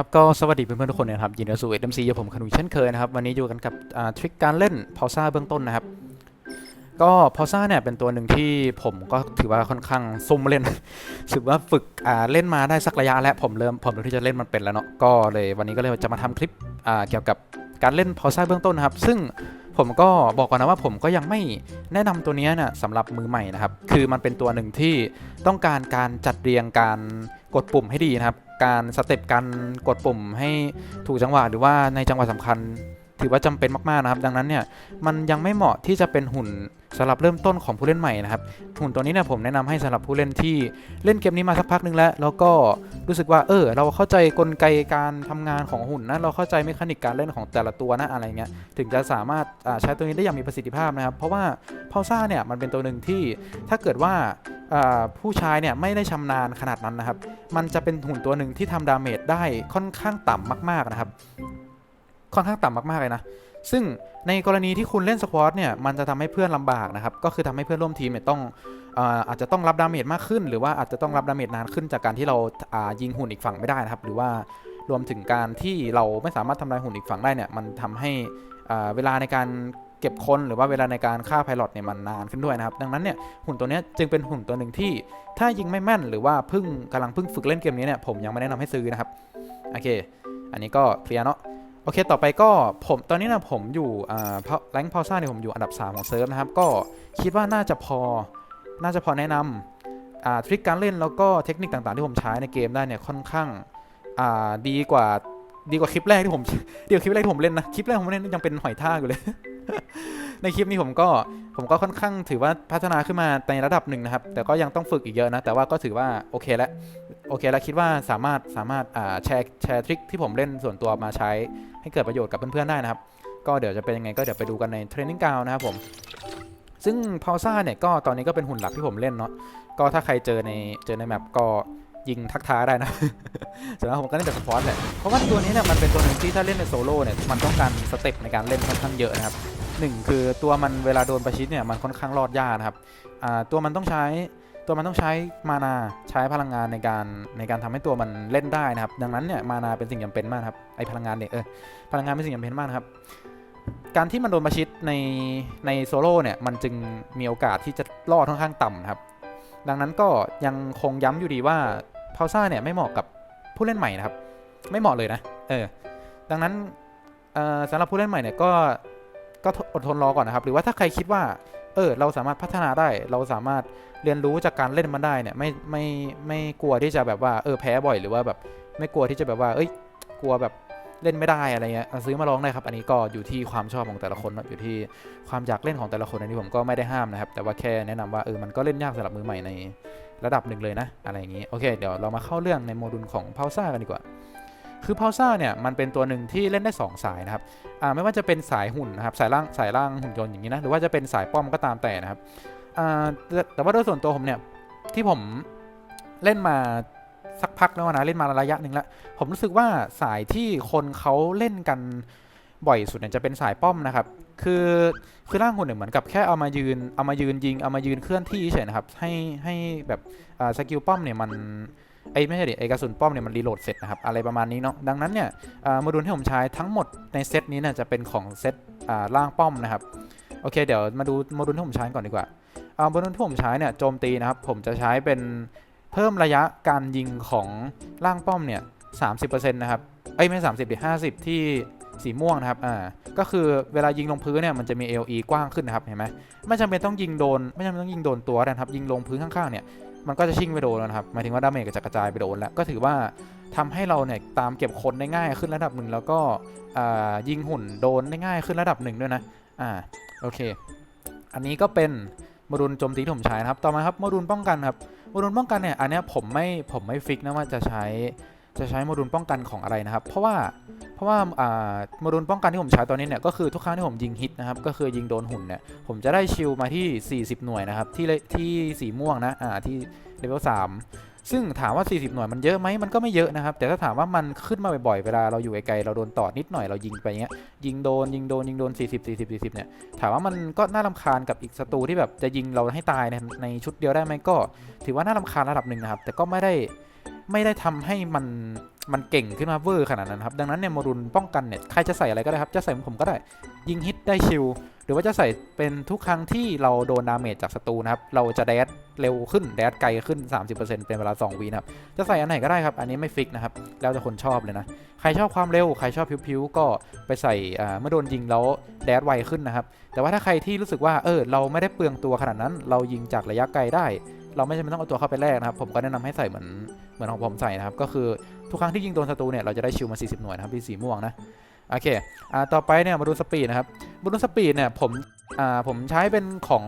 ครับก็สวัสดีเพื่อนๆทุกคนนะครับยินดีต้อนรับสู่ SMC ผมคนุยเช่นเคยนะครับวันนี้อยู่กันกับทริคการเล่นพาวซ่าเบื้องต้นนะครับ ก็พาวซ่าเนี่ยเป็นตัวหนึ่งที่ผมก็ถือว่าค่อนข้างซุ่มเล่นถือว่าฝึกเล่นมาได้สักระยะแล้วผมเริ่มผมเริ่มที่จะเล่นมันเป็นแล้วเนาะก็เลยวันนี้ก็เลยจะมาทำคลิปเกี่ยวกับการเล่นพาวซ่าเบื้องต้นนะครับ ซึ่งผมก็บอกก่อนนะว่าผมก็ยังไม่แนะนำตัวนี้ยนะสำหรับมือใหม่นะครับคือมันเป็นตัวหนึ่งที่ต้องการการจัดเรียงการ กดปุ่มให้ดีนะครับ การสเต็ปการกดปุ่มให้ถูกจังหวะหรือว่าในจังหวะสำคัญ ถือว่าจำเป็นมากๆนะครับ ดังนั้นเนี่ยมันยังไม่เหมาะที่จะเป็นหุ่นสำหรับเริ่มต้นของผู้เล่นใหม่นะครับหุ่นตัวนี้เนี่ยผมแนะนำให้สำหรับผู้เล่นที่เล่นเกมนี้มาสักพักหนึงแล้ว แล้วก็รู้สึกว่าเออ เราเข้าใจกลไกการทำงานของหุ่นนะเราเข้าใจเมคานิกการเล่นของแต่ละตัวนะอะไรเงี้ยถึงจะสามารถใช้ตัวนี้ได้อย่างมีประสิทธิภาพนะครับ เพราะว่าพาวซ่าเนี่ยมันเป็นตัวหนึ่งที่ถ้าเกิดว่าผู้ชายเนี่ยไม่ได้ชำนาญขนาดนั้นนะครับ มันจะเป็นหุ่นตัวหนึ่งที่ทำดาเมจได้ค่อนข้างต่ำมาก ๆนะครับ ค่อนข้างต่ำมากๆเลยนะ ซึ่งในกรณีที่คุณเล่นสควอตเนี่ยมันจะทำให้เพื่อนลำบากนะครับ ก็คือทำให้เพื่อนร่วมทีมเนี่ยต้องอาจจะต้องรับดาเมจมากขึ้น หรือว่าอาจจะต้องรับดาเมจนานขึ้นจากการที่เราายิงหุ่นอีกฝั่งไม่ได้นะครับ หรือว่ารวมถึงการที่เราไม่สามารถทำลายหุ่นอีกฝั่งได้เนี่ยมันทำให้เวลาในการเก็บคนหรือว่าเวลาในการฆ่าไพลอตเนี่ยมันนานขึ้นด้วยนะครับ ดังนั้นเนี่ยหุ่นตัวนี้จึงเป็นหุ่นตัวหนึ่งที่ถ้ายิงไม่แม่นหรือว่าเพิ่งกำลังเพิ่งฝึกเล่นเกมนี้เนี่ยผมยังไม่แนะนำให้ซื้อนะครับโอเค อันนี้ก็เคลียร์เนาะ เคต่อไปก็ผมตอนนี้นะผมอยู่อ่าแรงพาวซ่าเนี่ยผมอยู่อันดับ 3 ของเซิร์ฟนะครับ ก็คิดว่าน่าจะพอน่าจะพอแนะนำอ่าทริคการเล่นแล้วก็เทคนิคต่างๆ ที่ผมใช้ในเกมได้เนี่ยค่อนข้างอ่าดีกว่าดีกว่าคลิปแรกที่ผมดีกว่าคลิปแรกที่ผมเล่นนะคลิปแรกผมเล่นยังเป็นหอยทากอยู่เลย ในคลิปนี้ผมก็ผมก็ค่อนข้างถือว่าพัฒนาขึ้นมาในระดับหนึ่งนะครับ แต่ก็ยังต้องฝึกอีกเยอะนะ แต่ว่าก็ถือว่าโอเคแล้วโอเคแล้วคิดว่าสามารถสามารถอ่าแชร์แชร์ทริคที่ผมเล่นส่วนตัวมาใช้ ให้เกิดประโยชน์กับเพื่อนๆได้นะครับ ก็เดี๋ยวจะเป็นยังไงก็เดี๋ยวไปดูกันในเทรนนิ่งกาวนะครับผมซึ่งพาวซ่าเนี่ยก็ตอนนี้ก็เป็นหุ่นหลักที่ผมเล่นเนาะก็ถ้าใครเจอในเจอในแมปก็ยิงทักท้าได้นะส่วนมากผมก็เล่นแต่สปอร์ตแหละเพราะว่าตัวนี้เนี่ยมันเป็นตัวหนึ่งที่ถ้าเล่นในโซโล่เนี่ยมันต้องการสเต็ปในการเล่นค่อนข้างเยอะนะครับหนึ่งคือตัวมันเวลาโดนประชิดเนี่ยมันค่อนข้างรอดยากนะครับตัวมันต้องใช้ ตัวมันต้องใช้มานาใช้พลังงานในการในการทำให้ตัวมันเล่นได้นะครับ ดังนั้นเนี่ยมานาเป็นสิ่งจำเป็นมากครับไอพลังงานเนี่ยเออพลังงานเป็นสิ่งจำเป็นมากครับ การที่มันโดนประชิดในในโซโล่เนี่ยมันจึงมีโอกาสที่จะรอดค่อนข้างต่ำครับดังนั้นก็ยังคงย้ำอยู่ดีว่าพาวซ่าเนี่ยไม่เหมาะกับผู้เล่นใหม่นะครับ ไม่เหมาะเลยนะเออดังนั้นเอ่อสำหรับผู้เล่นใหม่เนี่ยก็ก็อดทนรอก่อนนะครับ หรือว่าถ้าใครคิดว่า เออเราสามารถพัฒนาได้ เราสามารถเรียนรู้จากการเล่นมันได้เนี่ยไม่ไม่ไม่กลัวที่จะแบบว่าเออแพ้บ่อยหรือว่าแบบไม่กลัวที่จะแบบว่าเอ้ยกลัวแบบเล่นไม่ได้อะไรเงี้ยซื้อมาลองได้ครับ อันนี้ก็อยู่ที่ความชอบของแต่ละคนอยู่ที่ความอยากเล่นของแต่ละคนอันนี้ผมก็ไม่ได้ห้ามนะครับ แต่ว่าแค่แนะนำว่าเออมันก็เล่นยากสำหรับมือใหม่ในระดับหนึ่งเลยนะ อะไรอย่างนี้โอเค เดี๋ยวเรามาเข้าเรื่องในโมดูลของพาวซ่ากันดีกว่า คือพาวซ่าเนี่ยมันเป็นตัวหนึ่งที่เล่นได้สองสายนะครับอ่าไม่ว่าจะเป็นสายหุ่นนะครับสายล่างสายล่างหุ่นยนต์อย่างนี้นะหรือว่าจะเป็นสายป้อมก็ตามแต่นะครับอ่าแต่ว่าโดยส่วนตัวผมเนี่ยที่ผมเล่นมาสักพักแล้วนะเล่นมาระยะหนึ่งแล้วผมรู้สึกว่าสายที่คนเขาเล่นกันบ่อยสุดเนี่ยจะเป็นสายป้อมนะครับ คือคือร่างหุ่นเนี่ยเหมือนกับแค่เอามายืนเอามายืนยิงเอามายืนเคลื่อนที่เฉยนะครับให้ให้แบบสกิลป้อมเนี่ยมัน ไอยไม่ใช่ดิไอกระสุนป้อมเนี่ยมันรีโหลดเสร็จนะครับ อะไรประมาณนี้เนาะดังนั้นเนี่ยโมดูลที่ผมใช้ทั้งหมดในเซตนี้เนี่ยจะเป็นของเซตล่างป้อมนะครับโอเคเดี๋ยวมาดูโมดูลที่ผมใช้ก่อนดีกว่าอ่าโมดูลที่ผมใช้เนี่ยโจมตีนะครับผมจะใช้เป็นเพิ่มระยะการยิงของล่างป้อมเนี่ย30%นต์นะครับเอ้ยไม่30ดิ50ที่สีม่วงนะครับ อ่า ก็คือเวลายิงลงพื้นเนี่ยมันจะมี AOE กว้างขึ้นนะครับ เห็นไหมไม่จำเป็นต้องยิงโดน ไม่จำเป็นต้องยิงโดนตัวนะครับ ยิงลงพื้นข้างๆเนี่ย มันก็จะชิ่งไปโดนนะครับหมายถึงว่าดาเมจก็จะกระจายไปโดนแล้วก็ถือว่าทำให้เราเนี่ยตามเก็บคนได้ง่ายขึ้นระดับหนึ่งแล้วก็ยิงหุ่นโดนได้ง่ายขึ้นระดับหนึ่งด้วยนะอ่าโอเค อันนี้ก็เป็นโมดูลโจมตีที่ผมใช้นะครับ ต่อมาครับโมดูลป้องกันครับโมดูลป้องกันเนี่ยอันนี้ผมไม่ผมไม่ฟิกนะว่าจะใช้ จะใช้โมดูลป้องกันของอะไรนะครับ เพราะว่าเพราะว่าโมดูลป้องกันที่ผมใช้ตอนนี้เนี่ยก็คือทุกครั้งที่ผมยิงฮิตนะครับก็คือยิงโดนหุ่นเนี่ยผมจะได้ชิลมาที่ 40 หน่วยนะครับที่ที่สีม่วงนะอ่าที่เลเวล3ซึ่งถามว่า 40 หน่วยมันเยอะไหมมันก็ไม่เยอะนะครับ แต่ถ้าถามว่ามันขึ้นมาบ่อยๆ เวลาเราอยู่ไกลๆเราโดนต่อนิดหน่อยเรายิงไปเงี้ยยิงโดนยิงโดนยิงโดน 40 40 40เนี่ยถามว่ามันก็น่ารำคาญกับอีกศัตรูที่แบบจะยิงเราให้ตายในในชุดเดียวได้ไหมก็ ถือว่าน่ารำคาญระดับหนึ่งนะครับ แต่ก็ไม่ได้ ไม่ได้ทำให้มันมันเก่งขึ้นมาเวอร์ขนาดนั้นครับดังนั้นเนี่ยโมดูลป้องกันเนี่ยใครจะใส่อะไรก็ได้ครับจะใส่เหมือนผมก็ได้ ยิงฮิตได้ชิลหรือว่าจะใส่เป็นทุกครั้งที่เราโดนดาเมจจากศัตรูนะครับเราจะแดดเร็วขึ้นแดดไกลขึ้น 30%เป็นเวลา 2วีนะครับจะใส่อันไหนก็ได้ครับ อันนี้ไม่ฟิกนะครับแล้วแต่คนชอบเลยนะใครชอบความเร็วใครชอบพิวๆก็ไปใส่เมื่อโดนยิงแล้วแดดไวขึ้นนะครับแต่ว่าถ้าใครที่รู้สึกว่าเออเราไม่ได้เปลืองตัวขนาดนั้น เรายิงจากระยะไกลได้ เราไม่จำเป็นต้องเอาตัวเข้าไปแลกนะครับ ผมก็แนะนำให้ใส่เหมือนเหมือนของผมใส่นะครับ ก็คือทุกครั้งที่ยิงโดนศัตรูเนี่ยเราจะได้ชิลมา 40 หน่วยนะครับที่สีม่วงนะโอเคอ่าต่อไปเนี่ยมาดูสปีดนะครับมาดูสปีดเนี่ยผมอ่าผมใช้เป็นของ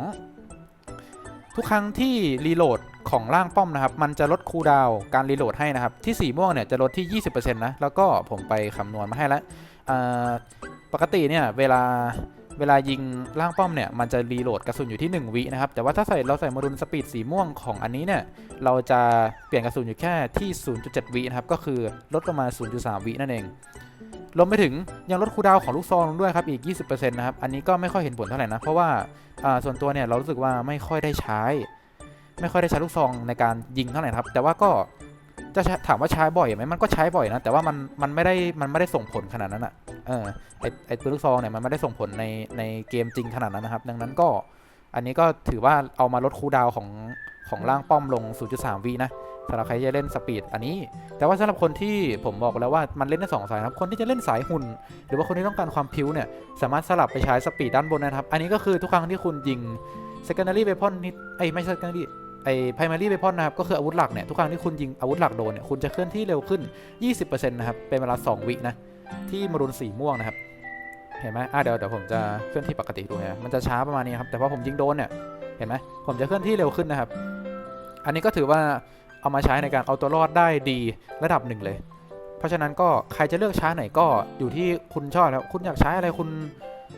ทุกครั้งที่รีโหลดของร่างป้อมนะครับ มันจะลดคูลดาวการรีโหลดให้นะครับ ที่สีม่วงเนี่ยจะลดที่ 20%นะแล้วก็ผมไปคำนวณมาให้แล้วปกติเนี่ยเวลา เวลายิงร่างป้อมเนี่ยมันจะรีโหลดกระสุนอยู่ที่ 1 วินะครับ แต่ว่าถ้าใส่เราใส่โมดูลสปีดสีม่วงของอันนี้เนี่ยเราจะเปลี่ยนกระสุนอยู่แค่ที่ 0.7 วินะครับก็คือลดลงมา 0.3 วินั่นเองรวมไปถึงยังลดคูดาวของลูกซองลงด้วยครับอีก 20%นะครับอันนี้ก็ไม่ค่อยเห็นผลเท่าไหร่นะเพราะว่าส่วนตัวเนี่ยเรารู้สึกว่าไม่ค่อยได้ใช้ ไม่ค่อยได้ใช้ลูกซองในการยิงเท่าไหร่ครับแต่ว่าก็ จะถามว่าใช้บ่อยไหมมันก็ใช้บ่อยนะ แต่ว่ามันมันไม่ได้มันไม่ได้ส่งผลขนาดนั้นอะเออไอไอปืนลูกซองเนี่ยมันไม่ได้ส่งผลในในเกมจริงขนาดนั้นนะครับ ดังนั้นก็อันนี้ก็ถือว่าเอามาลดคูดาวของของร่างป้อมลง 0.3วินะสำหรับใครจะเล่นสปีดอันนี้ แต่ว่าสำหรับคนที่ผมบอกแล้วว่ามันเล่นได้สองสายครับ คนที่จะเล่นสายหุ่น หรือว่าคนที่ต้องการความพิ้วเนี่ย สามารถสลับไปใช้สปีดด้านบนนะครับ อันนี้ก็คือทุกครั้งที่คุณยิง secondary weapon นิดไอ้ยไม่ secondary ไอ้ primary weapon นะครับก็คืออาวุธหลักเนี่ยทุกครั้งที่คุณยิงอาวุธหลักโดนเนี่ยคุณจะเคลื่อนที่เร็วขึ้น 20%นะครับเป็นเวลา 2 วินะที่มารุนสีม่วงนะครับเห็นไหมอะเดี๋ยวเดี๋ยวผมจะเคลื่อนที่ปกติดูนะมันจะช้าประมาณนี้ครับแต่พอผมยิงโดนเนี่ยเห็นไหมผมจะเคลื่อนที่เร็วขึ้นนะครับ อันนี้ก็ถือว่าเอามาใช้ในการเอาตัวรอดได้ดีระดับหนึ่งเลย เพราะฉะนั้นก็ใครจะเลือกใช้ไหนก็อยู่ที่คุณชอบแล้วคุณอยากใช้อะไรคุณ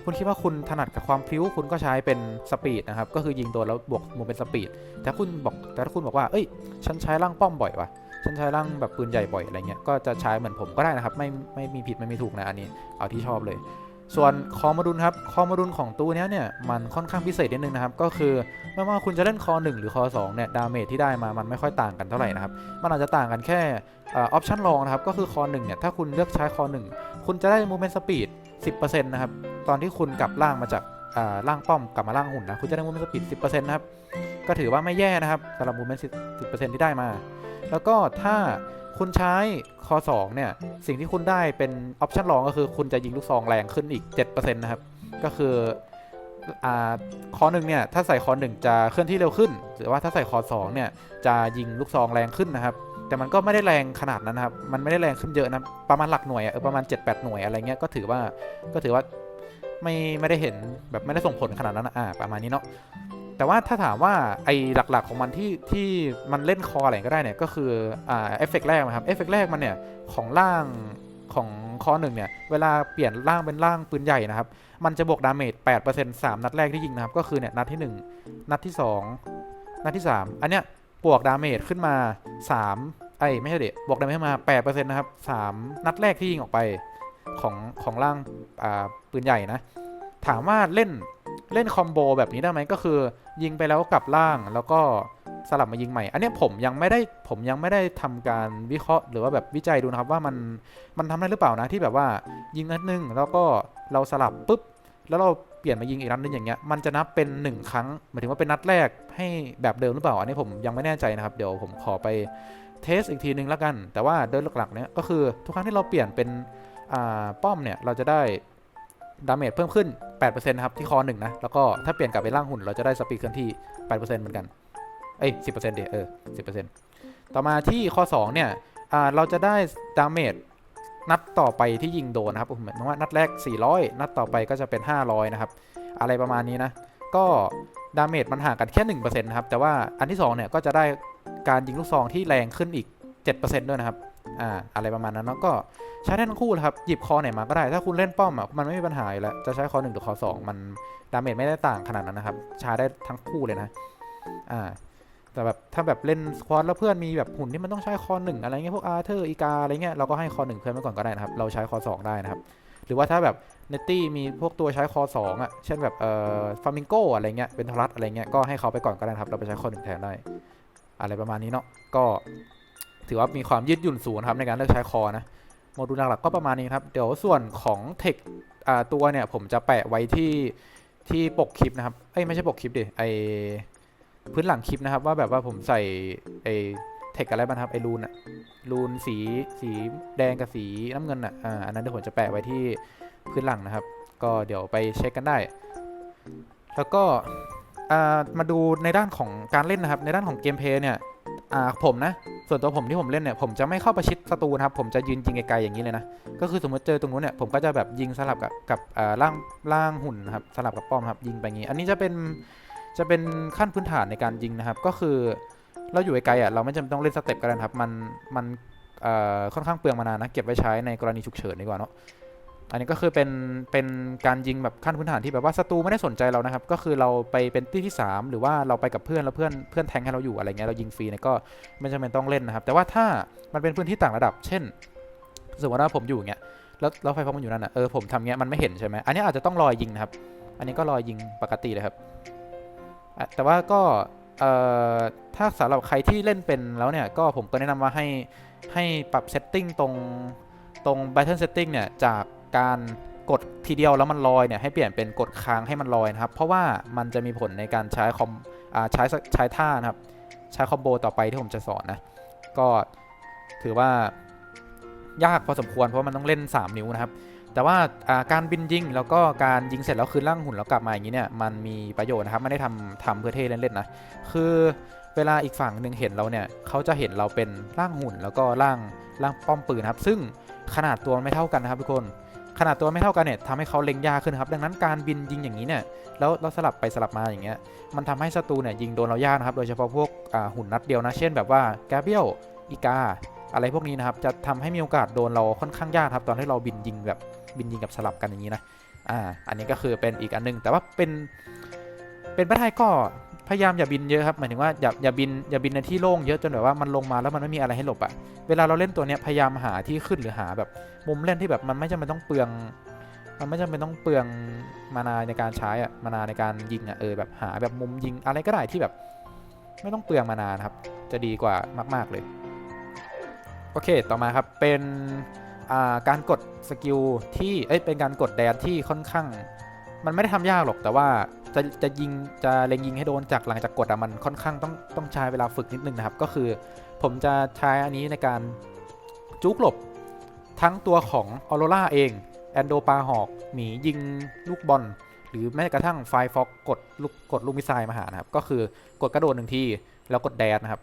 คุณคิดว่าคุณถนัดกับความพลิ้วคุณก็ใช้เป็นสปีดนะครับ ก็คือยิงตัวแล้วบวกมูเป็นสปีด แต่คุณบอกแต่ถ้าคุณบอกว่าเอ้ย ฉันใช้ร่างป้อมบ่อยว่ะฉันใช้ร่างแบบปืนใหญ่บ่อยอะไรเงี้ย ก็จะใช้เหมือนผมก็ได้นะครับ ไม่ไม่มีผิดไม่มีถูกนะอันนี้ เอาที่ชอบเลย ส่วนคอมโมดูลครับ คอมโมดูลของตัวเนี้ยเนี่ยมันค่อนข้างพิเศษนิดนึงนะครับ ก็คือไม่ว่าคุณจะเล่นคอ 1 หรือคอ2เนี่ยดาเมจที่ได้มา มันไม่ค่อยต่างกันเท่าไหร่นะครับ มันอาจจะต่างกันแค่ออปชั่นรองนะครับ ก็คือคอ1เนี่ยถ้าคุณเลือกใช้คอ1คุณจะได้ movement speed 10%นะครับ ตอนที่คุณกลับล่างมาจากอ่างป้อมกลับมาล่างหุ่นนะคุณจะได้ movement speed 10%นต์นะครับก็ถือว่าไม่แย่นะครับสำหรับ movement 10%ที่ได้มา แล้วก็ถ้าคุณใช้คอ2เนี่ย สิ่งที่คุณได้เป็นออปชันรองก็คือคุณจะยิงลูกซองแรงขึ้นอีก 7%นะครับ ก็คืออคอหนึ่งเนี่ย ถ้าใส่คอหนึ่งจะเคลื่อนที่เร็วขึ้น หรือว่าถ้าใส่คอสองเนี่ย จะยิงลูกซองแรงขึ้นนะครับ แต่มันก็ไม่ได้แรงขนาดนั้นนะครับ มันไม่ได้แรงขึ้นเยอะนะ ประมาณหลักหน่วยเออประมาณ 7-8 หน่วยอะไรเงี้ยก็ถือว่าก็ถือว่า ไม่ไม่ได้เห็นแบบไม่ได้ส่งผลขนาดนั้นนะอ่าประมาณนี้เนาะแต่ว่าถ้าถามว่าไอ้หลักๆของมันที่ที่มันเล่นคออะไรก็ได้เนี่ยก็คืออ่าเอฟเฟกแรกนะครับเอฟเฟกแรกมันเนี่ยของล่างของคอหนึ่งเนี่ยเวลาเปลี่ยนร่างเป็นร่างปืนใหญ่นะครับ มันจะบวกดาเมจ8% 3 นัดแรกที่ยิงนะครับ ก็คือเนี่ยนัดที่ 1 นัดที่ 2 นัดที่ 3 อันเนี้ยบวกดาเมจขึ้นมา 3 ไอ้ไม่ใช่เด็บวกดาเมจขึ้นมา8%นะครับ 3 นัดแรกที่ยิงออกไป ของของร่างปืนใหญ่นะ ถามว่าเล่นเล่นคอมโบแบบนี้ได้ไหมก็คือ ยิงไปแล้วกลับล่างแล้วก็สลับมายิงใหม่ อันนี้ผมยังไม่ได้ผมยังไม่ได้ทำการวิเคราะห์หรือว่าแบบวิจัยดูนะครับว่ามันมันทำได้หรือเปล่านะที่แบบว่ายิงนัดหนึ่งแล้วก็เราสลับปุ๊บแล้วเราเปลี่ยนมายิงอีกนัดหนึงอย่างเงี้ยมันจะนับเป็น1ครั้งหมายถึงว่าเป็นนัดแรกให้แบบเดิมหรือเปล่า อันนี้ผมยังไม่แน่ใจนะครับ เดี๋ยวผมขอไปเทสอีกทีนึงแล้วกัน แต่ว่าโดยหลักๆเนี้ยก็คือทุกครั้งที่เราเปลี่ยนเป็น ป้อมเนี่ยเราจะได้ดาเมจเพิ่มขึ้น 8%นะครับที่คอหนึ่งนะ แล้วก็ถ้าเปลี่ยนกลับไปร่างหุ่น เราจะได้สปีดเคลื่อนที่ 8%เหมือนกัน เอ้ย 10%เดี๋ยวเออ 10%ต่อมาที่ข้อ2เนี่ยเราจะได้ดาเมจนัดต่อไปที่ยิงโดนนะครับผมหมายถึงว่านัดแรก 400 นัดต่อไปก็จะเป็น 500 นะครับ อะไรประมาณนี้นะ ก็ดาเมจมันห่างกันแค่ 1%นะครับ แต่ว่าอันที่2เนี่ยก็จะได้การยิงลูกซองที่แรงขึ้นอีก 7%ด้วยนะครับ อ่าอะไรประมาณนั้นเนาะก็ใช้ได้ทั้งคู่เลยครับ หยิบคอไหนมาก็ได้ ถ้าคุณเล่นป้อมอะมันไม่มีปัญหาอยู่แล้วจะใช้คอ1หรือคอ2มันดาเมจไม่ได้ต่างขนาดนั้นนะครับใช้ได้ทั้งคู่เลยนะอ่าแต่แบบถ้าแบบเล่นสควอตแล้วเพื่อนมีแบบหุ่นที่มันต้องใช้คอหนึ่งอะไรเงี้ยพวกอาร์เธอร์อีกาอะไรเงี้ยเราก็ให้คอหนึ่งเพื่อนไว้ก่อนก็ได้นะครับ เราใช้คอสองได้นะครับ หรือว่าถ้าแบบเนตตี้มีพวกตัวใช้คอสองอะเช่นแบบเอ่อฟามิงโกอะไรเงี้ยเป็นทรัสอะไรเงี้ยก็ให้เขาไปก่อนก็ได้นะครับ เราไปใช้คอหนึ่งแทนได้ อะไรประมาณนี้เนาะก็ ถือว่ามีความยืดหยุ่นสูงครับในการเลือกใช้คอนะโมดูลหลักๆก็ประมาณนี้ครับเดี๋ยวส่วนของเทคตัวเนี่ยผมจะแปะไว้ที่ที่ปกคลิปนะครับเอ้ยไม่ใช่ปกคลิปดิไอพื้นหลังคลิปนะครับ ว่าแบบว่าผมใส่ไอเทคอะไรบ้างครับไอรูนอะรูนสีสีแดงกับสีน้ำเงินอะอ่าอันนั้นเดี๋ยวผมจะแปะไว้ที่พื้นหลังนะครับ ก็เดี๋ยวไปเช็คกันได้ แล้วก็มาดูในด้านของการเล่นนะครับ ในด้านของเกมเพลย์เนี่ย อ่าผมนะ ส่วนตัวผมที่ผมเล่นเนี่ยผมจะไม่เข้าประชิดศัตรูนะครับผมจะยืนยิงไกลๆอย่างนี้เลยนะก็คือสมมติเจอตรงนู้นเนี่ยผมก็จะแบบยิงสลับกับกับอ่าล่างล่างหุ่นนะครับสลับกับป้อมครับยิงไปงี้ อันนี้จะเป็นจะเป็นขั้นพื้นฐานในการยิงนะครับ ก็คือเราอยู่ไกลๆอะเราไม่จำเป็นต้องเล่นสเต็ปกันนะครับมันมันอ่อค่อนข้างเปลืองมานานนะเก็บไว้ใช้ในกรณีฉุกเฉินดีกว่าเนาะ อันนี้ก็คือเป็นเป็นการยิงแบบขั้นพื้นฐานที่แบบว่าศัตรูไม่ได้สนใจเรานะครับ ก็คือเราไปเป็นที่ที่ 3 หรือว่าเราไปกับเพื่อนแล้วเพื่อนเพื่อนแทงให้เราอยู่อะไรเงี้ยเรายิงฟรีเนี่ยก็ไม่จำเป็นต้องเล่นนะครับ แต่ว่าถ้ามันเป็นพื้นที่ต่างระดับ เช่น สมมติว่าผมอยู่เงี้ยแล้วแล้วไฟฟ้ามันอยู่นั่นอะเออผมทำเงี้ยมันไม่เห็นใช่ไหมอันนี้อาจจะต้องรอยยิงนะครับ อันนี้ก็รอยยิงปกติเลยครับแต่ว่าก็เอ่อถ้าสำหรับใครที่เล่นเป็นแล้วเนี่ยก็ผมก็แนะนำว่าให้ให้ปรับเซตติ้งตรงตรง Battle Setting เนี่ยจาก การกดทีเดียวแล้วมันลอยเนี่ยให้เปลี่ยนเป็นกดค้างให้มันลอยนะครับ เพราะว่ามันจะมีผลในการใช้คอมอใช้ใช้ท่านะครับ ใช้คอมโบต่อไปที่ผมจะสอนนะ ก็ถือว่ายากพอสมควรเพราะว่ามันต้องเล่น 3 นิ้วนะครับ แต่ว่าการบินยิงแล้วก็การยิงเสร็จแล้วคืนร่างหุ่นแล้วกลับมาอย่างนี้เนี่ยมันมีประโยชน์นะครับไม่ได้ทำทำเพื่อเท่เล่นๆนะคือเวลาอีกฝั่งหนึ่งเห็นเราเนี่ยเขาจะเห็นเราเป็นร่างหุ่นแล้วก็ร่างร่างป้อมปืนครับ ซึ่งขนาดตัวไม่เท่ากันนะครับทุกคน ขนาดตัวไม่เท่ากันเนี่ยทำให้เขาเล็งยากขึ้นครับดังนั้นการบินยิงอย่างนี้เนี่ยแล้วเราสลับไปสลับมาอย่างเงี้ยมันทำให้ศัตรูเนี่ยยิงโดนเรายากนะครับโดยเฉพาะพวกหุ่นนัดเดียวนะเช่นแบบว่าแกเบียลอีกา อะไรพวกนี้นะครับจะทำให้มีโอกาสโดนเราค่อนข้างยากครับตอนที่เราบินยิงแบบบินยิงกับสลับกันอย่างนี้นะอ่าอันนี้ก็คือเป็นอีกอันหนึงแต่ว่าเป็นเป็นประเทศไทยก็ พยายามอย่าบินเยอะครับหมายถึงว่าอย่าอย่าบินอย่าบินในที่โล่งเยอะจนแบบว่ามันลงมาแล้วมันไม่มีอะไรให้หลบอะเวลาเราเล่นตัวเนี้ยพยายามหาที่ขึ้นหรือหาแบบมุมเล่นที่แบบมันไม่จำเป็นต้องเปลือง มันไม่จำเป็นต้องเปลืองมานาในการใช้อะมานาในการยิงอะเออแบบหาแบบมุมยิงอะไรก็ได้ที่แบบ ไม่ต้องเปลืองมานานะครับ จะดีกว่ามาก ๆเลยโอเคต่อมาครับเป็นการกดสกิลที่เอ้ยเป็นการกดแดนที่ค่อนข้าง มันไม่ได้ทำยากหรอกแต่ว่าจะจะยิงจะเล็งยิงให้โดนจากหลังจากกดอะมันค่อนข้างต้องต้องใช้เวลาฝึกนิดนึงนะครับ ก็คือผมจะใช้อันนี้ในการจุกหลบทั้งตัวของออโรราเองแอนโดปาหอกหมียิงลูกบอล หรือแม้กระทั่งไฟฟอกกดลูกกดลูกมิสไซล์มาหานะครับ ก็คือกดกระโดดหนึ่งทีแล้วกดแดนนะครับ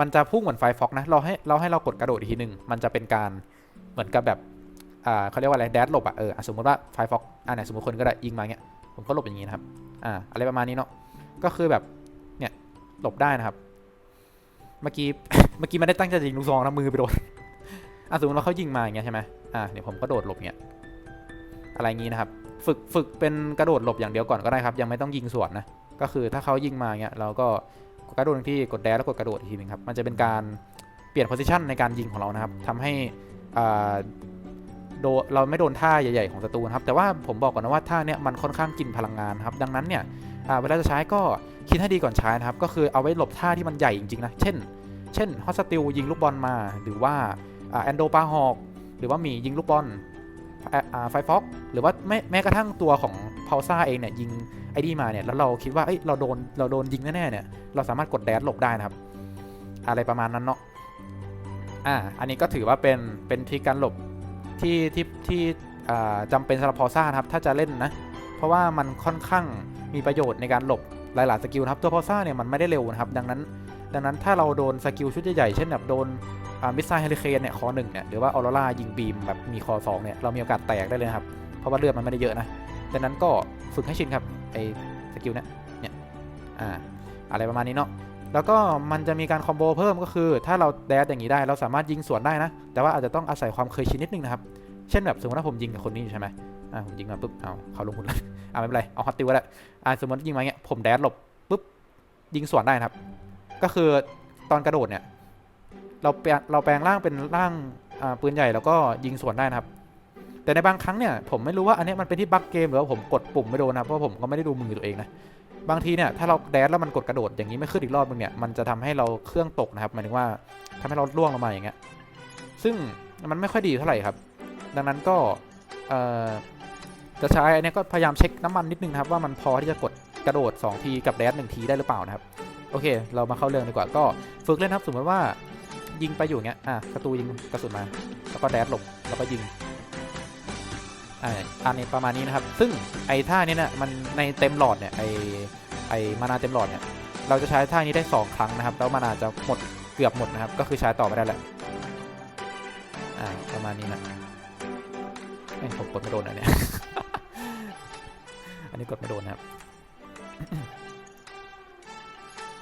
มันจะพุ่งเหมือนไฟฟอกนะเราให้เราให้เรากดกระโดดอีกทีหนึ่งมันจะเป็นการเหมือนกับแบบ เขาเรียกว่าอะไรแดดหลบอะเออสมมติว่าไฟฟอกอ่าเนี่ยสมมติคนก็ได้ยิงมาเงี้ยผมก็หลบอย่างนี้นะครับอ่าอะไรประมาณนี้เนาะก็คือแบบเนี่ยหลบได้นะครับ เมื่อกี้เมื่อกี้ไม่ได้ตั้งใจยิงลูกซองนะมือไปโดนอะสมมติว่าเขายิงมาอย่างเงี้ยใช่ไหมอ่าเดี๋ยวผมก็โดดหลบเงี้ยอะไรอย่างงี้นะครับ ฝึกฝึกเป็นกระโดดหลบอย่างเดียวก่อนก็ได้ครับ ยังไม่ต้องยิงสวนนะก็คือถ้าเขายิงมาเงี้ยเราก็กระโดดที่กดแดนแล้วกดกระโดดอีกทีหนึงครับมันจะเป็นการเปลี่ยนโพซิชันในการยิงของเรานะครับทำให้อ่า โดเราไม่โดนท่าใหญ่ๆของศัตรูนะครับ แต่ว่าผมบอกก่อนนะว่าท่าเนี้ยมันค่อนข้างกินพลังงานครับ ดังนั้นเนี่ยเวลาจะใช้ก็คิดให้ดีก่อนใช้นะครับ ก็คือเอาไว้หลบท่าที่มันใหญ่จริงๆนะ เช่น เช่นฮอสติลยิงลูกบอลมา หรือว่าแอนโดปาฮอก หรือว่ามียิงลูกบอลไฟฟอกหรือว่าแม้แม้กระทั่งตัวของพาวซ่าเองเนี่ยยิงไอ้นี่มาเนี่ย แล้วเราคิดว่าเอ้ยเราโดนเราโดนยิงแน่ๆเนี่ย เราสามารถกดแดดหลบได้นะครับ อะไรประมาณนั้นเนาะ อ่า อันนี้ก็ถือว่าเป็นเป็นทริคการหลบ ที่ที่ที่จำเป็นสำหรับพาวซ่านะครับ ถ้าจะเล่นนะ เพราะว่ามันค่อนข้างมีประโยชน์ในการหลบหลาย ๆ สกิลนะครับ ตัวพาวซ่าเนี่ยมันไม่ได้เร็วนะครับ ดังนั้น ดังนั้นถ้าเราโดนสกิลชุดใหญ่ๆเช่นแบบโดนมิสไซล์เฮลิเคนเนี่ยคอหนึ่งเนี่ยหรือว่าออโรรายิงบีมแบบมีคอสองเนี่ยเรามีโอกาสแตกได้เลยครับ เพราะว่าเลือดมันไม่ได้เยอะนะดังนั้นก็ฝึกให้ชินครับไอสกิลเนี่ยเนี่ยอ่าอะไรประมาณนี้เนาะ แล้วก็มันจะมีการคอมโบเพิ่มก็คือถ้าเราแดดอย่างนี้ได้เราสามารถยิงสวนได้นะ แต่ว่าอาจจะต้องอาศัยความเคยชินนิดนึงนะครับ เช่นแบบสมมติว่าผมยิงกับคนนี้อยู่ใช่ไหมอ่าผมยิงมาปุ๊บเอาเขาลงหุ่นล้วอ่าไม่เป็นไรเอาฮอตติวก็ได้อ่าสมมติยิงมาเงี้ยผมแดดหลบปุ๊บยิงสวนได้นะครับ ก็คือตอนกระโดดเนี่ยเราแปลงเราแปลงร่างเป็นร่างอ่าปืนใหญ่แล้วก็ยิงสวนได้นะครับ แต่ในบางครั้งเนี่ยผมไม่รู้ว่าอันนี้มันเป็นที่บั๊กเกมหรือว่าผมกดปุ่มไม่โดนนะเพราะผมก็ไม่ได้ดูมือตัวเองนะ บางทีเนี่ยถ้าเราแดดแล้วมันกดกระโดดอย่างนี้ไม่ขึ้นอีกรอบนึงเนี่ยมันจะทำให้เราเครื่องตกนะครับหมายถึงว่าทำให้เราล่วงลงมาอย่างเงี้ยซึ่งมันไม่ค่อยดีเท่าไหร่ครับ ดังนั้นก็จะใช้อันนี้ก็พยายามเช็คน้ำมันนิดนึงครับว่ามันพอที่จะกดกระโดด 2 ทีกับแดดหนึ่งทีได้หรือเปล่านะครับโอเค เรามาเข้าเรื่องดีกว่าก็ฝึกเล่นครับสมมติว่ายิงไปอยู่เงี้ยอะศัตรูยิงกระสุนมา แล้วก็แดดหลบแล้วก็ยิง อ่าอันนี้ประมาณนี้นะครับ ซึ่งไอ้ท่านี้เนี่ยมันในเต็มหลอดเนี่ยไอ้ไอ้มานาเต็มหลอดเนี่ยเราจะใช้ท่านี้ได้ 2 ครั้งนะครับ แล้วมานาจะหมดเกือบหมดนะครับ ก็คือใช้ต่อไม่ได้แหละอ่าประมาณนี้นะเอ้ผมกดไม่โดนอันเนี้ยอันนี้กดไม่โดนนะครับ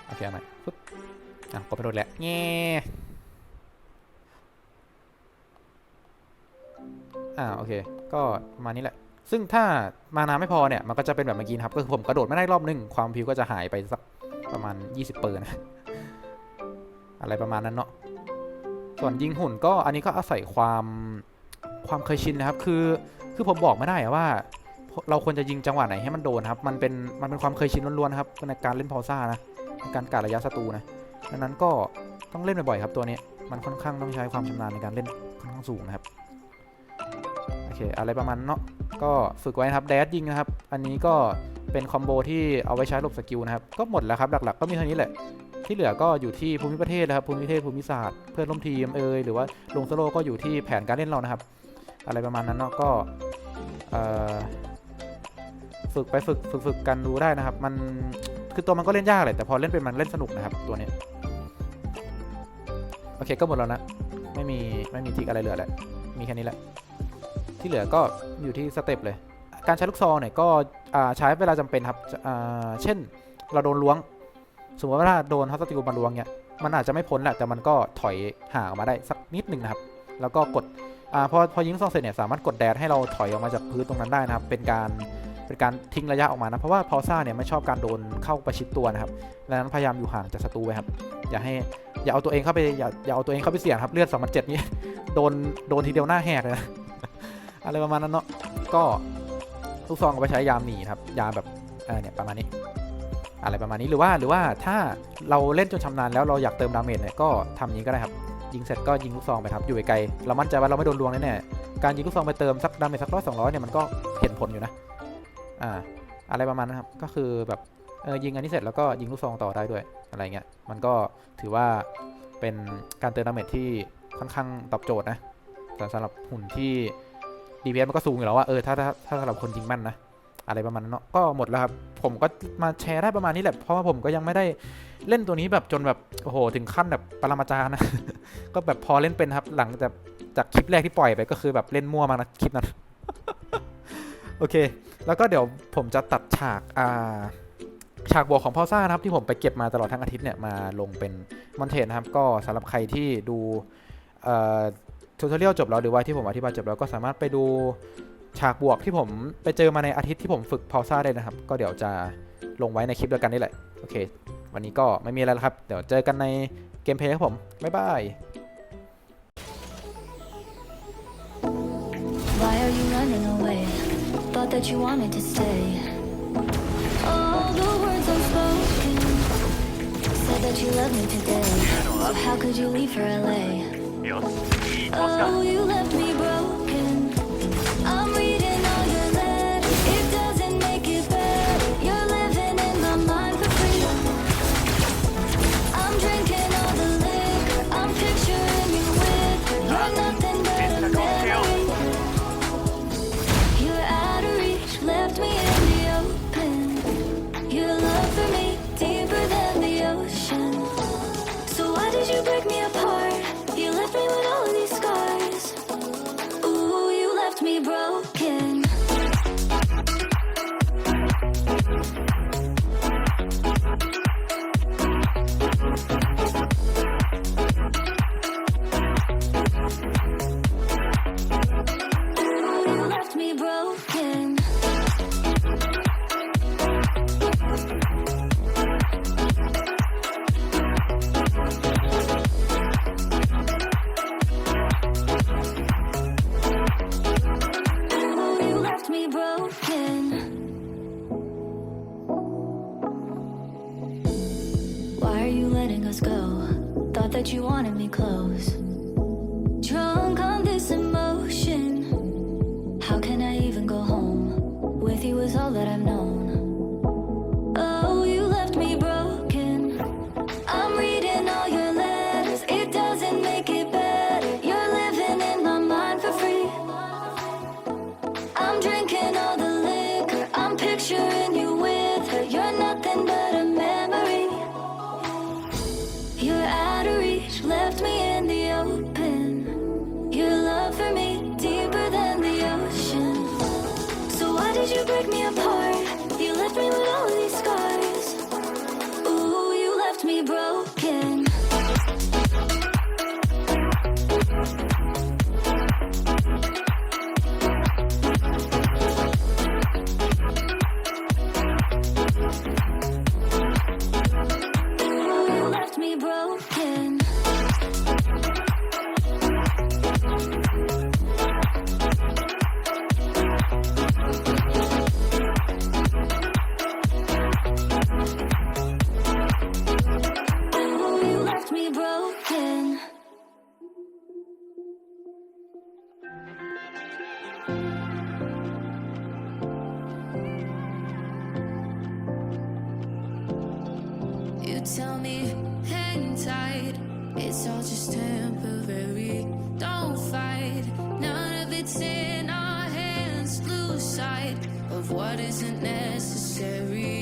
โอเคเอาใหม่ปึ๊บอะกดไปโดนแล้วแง่ อ่าโอเค ก็ประมาณนี้แหละ ซึ่งถ้ามานาไม่พอเนี่ย มันก็จะเป็นแบบเมื่อกี้ครับ ก็คือผมกระโดดไม่ได้รอบนึง ความพิวก็จะหายไปสักประมาณ 20 เปอร์นะ อะไรประมาณนั้นเนาะ ส่วนยิงหุ่นก็อันนี้ก็อาศัยความความเคยชินนะครับ คือคือผมบอกไม่ได้อะว่าเราควรจะยิงจังหวะไหนให้มันโดนครับ มันเป็นมันเป็นความเคยชินล้วนๆนะครับในการเล่นพอซ่านะในการการระยะศัตรูนะดังนั้นก็ต้องเล่นบ่อยๆครับตัวนี้ มันค่อนข้างต้องใช้ความชำนาญในการเล่นค่อนข้างสูงนะครับ เคอะไรประมาณเนาะก็ฝึกไว้นะครับแดดยิงนะครับ อันนี้ก็เป็นคอมโบที่เอาไว้ใช้หลบสกิลนะครับ ก็หมดแล้วครับหลักๆ ก็มีเท่านี้แหละ ที่เหลือก็อยู่ที่ภูมิประเทศนะครับภูมิประเทศภูมิศาสตร์เพื่อนร่วมทีมเอยหรือว่าลงโซโลก็อยู่ที่แผนการเล่นเรานะครับ อะไรประมาณนั้นเนาะก็ฝึกไปฝึกฝึกฝึกกันดูได้นะครับ มันคือตัวมันก็เล่นยากแหละแต่พอเล่นเป็นมันเล่นสนุกนะครับตัวนี้โอเคก็หมดแล้วนะไม่มีไม่มีทิกอะไรเหลือแหละมีแค่นี้แหละ ที่เหลือก็อยู่ที่สเต็ปเลย การใช้ลูกซองเนี่ยก็ใช้เวลาจำเป็นครับเช่นเราโดนล้วง สมมติว่าถ้าโดนฮอสติลมาล้วงเนี่ยมันอาจจะไม่พ้นแหละแต่มันก็ถอยห่างออกมาได้สักนิดหนึ่งนะครับ แล้วก็กดอพอพอยิงซองเสร็จเนี่ยสามารถกดแดดให้เราถอยออกมาจากพื้นตรงนั้นได้นะครับ เป็นการเป็นการทิ้งระยะออกมานะ เพราะว่าพอซ่าเนี่ยไม่ชอบการโดนเข้าประชิดตัวนะครับดังนั้นพยายามอยู่ห่างจากศัตรูไว้ครับ อย่าให้อย่าเอาตัวเองเข้าไปอย่าอย่าเอาตัวเองเข้าไปเสี่ยงครับเลือด2,007นี่โดนโดนทีเดียวหน้าแหกเลยนะ อะไรประมาณนั้นเนาะก็ลูกซองเอาไปใช้ยามหนีครับ ยามแบบเออเนี่ยประมาณนี้ อะไรประมาณนี้หรือว่าหรือว่าถ้าเราเล่นจนชำนาญแล้วเราอยากเติมดาเมจเนี่ยก็ทำนี้ก็ได้ครับ ยิงเสร็จก็ยิงลูกซองไปครับอยู่ไกลๆเรามั่นใจว่าเราไม่โดนลวงแน่ๆการยิงลูกซองไปเติมสักดาเมจสักร้อยสองร้อยเนี่ยมันก็เห็นผลอยู่นะอ่าอะไรประมาณนั้นครับก็คือแบบเออยิงอันนี้เสร็จแล้วก็ยิงลูกซองต่อได้ด้วยอะไรเงี้ยมันก็ถือว่าเป็นการเติมดาเมจที่ค่อนข้างตอบโจทย์นะแต่สำหรับหุ่นที่ DPS มันก็สูงอยู่แล้วว่าเออถ้าถ้าถ้าสำหรับคนยิงแม่นนะอะไรประมาณนั้นเนาะก็หมดแล้วครับ ผมก็มาแชร์ได้ประมาณนี้แหละ เพราะว่าผมก็ยังไม่ได้เล่นตัวนี้แบบจนแบบโอ้โหถึงขั้นแบบปรมาจารย์นะ ก็แบบพอเล่นเป็นครับ หลังจากจากคลิปแรกที่ปล่อยไปก็คือแบบเล่นมั่วมากนะคลิปนั้น โอเค แล้วก็เดี๋ยวผมจะตัดฉากอ่าฉากบวกของพอซ่านะครับที่ผมไปเก็บมาตลอดทั้งอาทิตย์เนี่ยมาลงเป็นมอนเทนนะครับ ก็สำหรับใครที่ดู ทูตอเรียลจบแล้วหรือว่าที่ผมอธิบายจบแล้วก็สามารถไปดูฉากบวกที่ผมไปเจอมาในอาทิตย์ที่ผมฝึกพาวซ่าได้นะครับ ก็เดี๋ยวจะลงไว้ในคลิปเดียวกันนี่แหละ โอเค วันนี้ก็ไม่มีอะไรแล้วครับ เดี๋ยวเจอกันในเกมเพลย์ครับผม บ๊ายบาย Why are you running away? Thought that you wanted to stay. All the words unspoken said that you love me today. So how could you leave for LA? Oh, you left me broken. It's all just temporary. Don't fight. None of it's in our hands. Lose sight of what isn't necessary.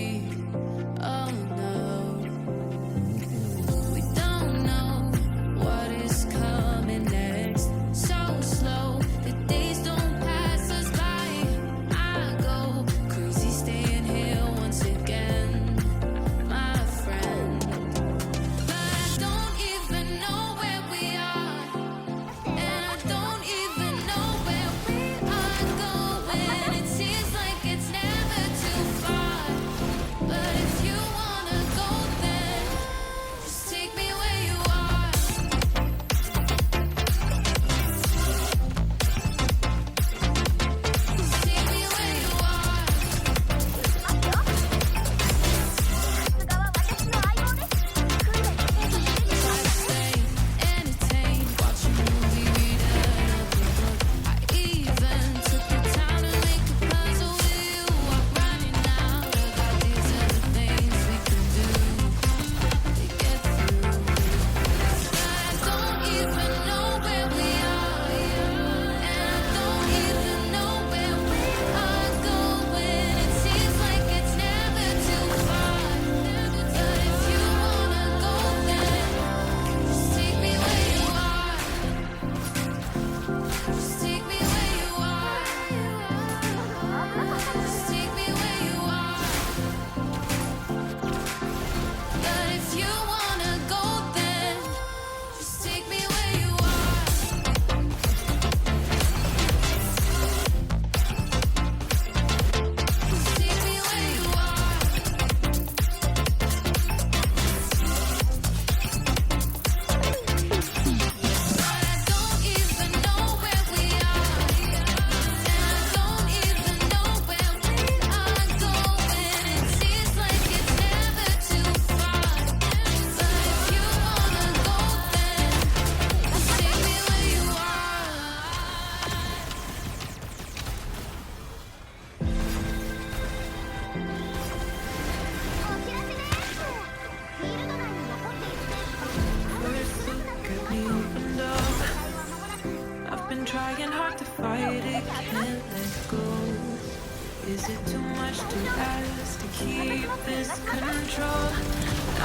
keep this control.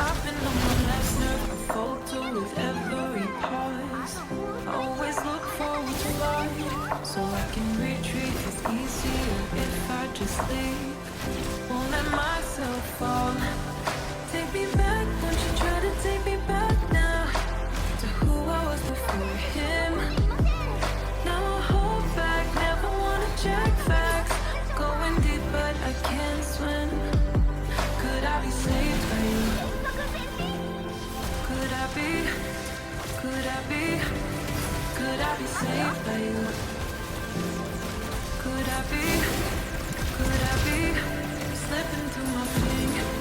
I've been on my last nerve, I fall to with every pause. Always look forward to life, so I can retreat. It's easier if I just leave. Won't let myself fall. Could I be? Could I be saved by you? Could I be? Could I be slipping through my fingers?